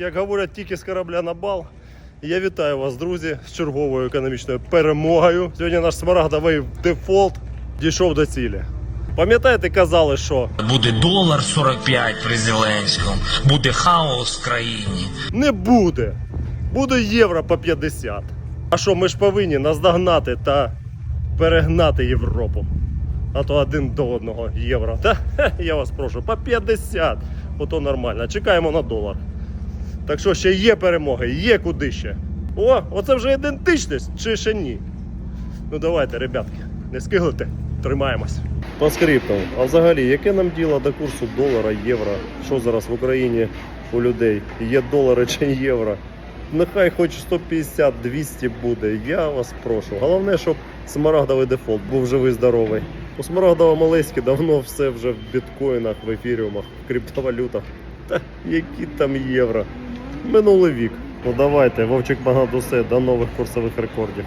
Як говорять, тільки з корабля на бал. Я вітаю вас, друзі, з черговою економічною перемогою. Сьогодні наш смарагдовий дефолт дійшов до цілі. Пам'ятаєте, казали, що Буде долар 45 при Зеленському, буде хаос в країні. не буде. Буде євро по 50. А що, ми ж повинні наздогнати та перегнати Європу. А то один до одного євро. Та я вас прошу, по 50. Ото нормально. Чекаємо на долар. Так що ще є перемоги, є куди ще. О, оце вже ідентичність, чи ще ні? Ну давайте, ребятки, не скиглите, тримаємось. По скриптам, а взагалі, яке нам діло до курсу долара, євро? Що зараз в Україні у людей? Є долари чи євро? Нехай хоч 150-200 буде, я вас прошу. Головне, щоб смарагдовий дефолт був живий здоровий. У смарагдово малеськи давно все вже в біткоїнах, в ефіріумах, в криптовалютах. Та які там євро? Минулий вік. Ну давайте, Вовчик Багадусе, до нових курсових рекордів.